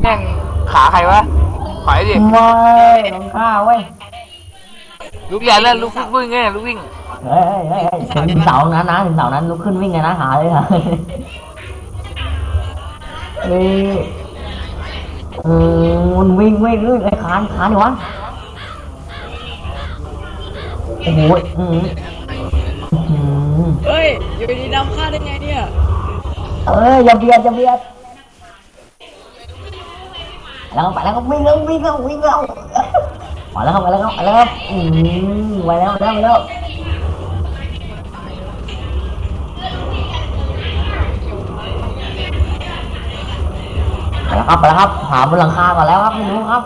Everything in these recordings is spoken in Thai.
แม่งขาใครวะถอยดิไม่ลงข้าวเว้ยลุกใหญ่แล้วลุกวิ่งไงลุกวิ่งเฮ้ยเฮ้ยเฮ้ยถึงเสานั้นนะถึงเสานั้นลุกขึ้นวิ่งไงนะหาเลยค่ะเฮ้ยเออมันวิ่งวิ่งวิ่งไอ้คานคานดิวะโอ้โหอืมอืมเฮ้ย อยู่ดีๆนำฆ่าได้ไงเนี่ย เอ้ยอย่าเบียดอย่าเบียด แล้วก็ไปแล้วก็วิ่งแล้ววิ่งแล้ววิ่งแล้วไปแล้วครับไปแล้วครับไปแล้วครับอืมไปแล้วไปแล้วไปแล้วไปแล้วครับไปแล้วครับหาบนหลังคาก่อนแล้วครับไม่รู้ครับ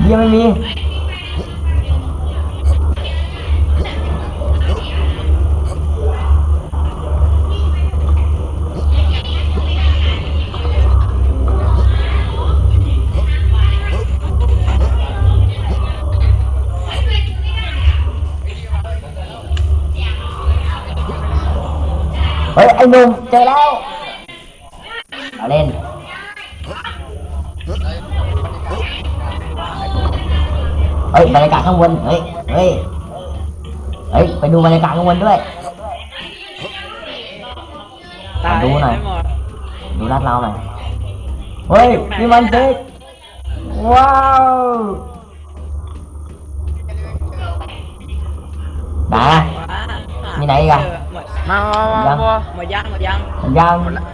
เบียร์ไม่มี เฮ้ยไอ้หนุ่มเจอแล้วเอาเล่นเฮ้ยบรรยากาศข้างบนเฮ้ยเฮ้ยเฮ้ยไปดูบรรยากาศข้างบนด้วย ตายดูหน่อย ไม่หมดดูลาดเราหน่อยเฮ้ยนี่มันเด็กว้าวไหนอะว้ามีไหนอีกอะ หมด มามามามาหมดยังหมดยังมันยังหมดละ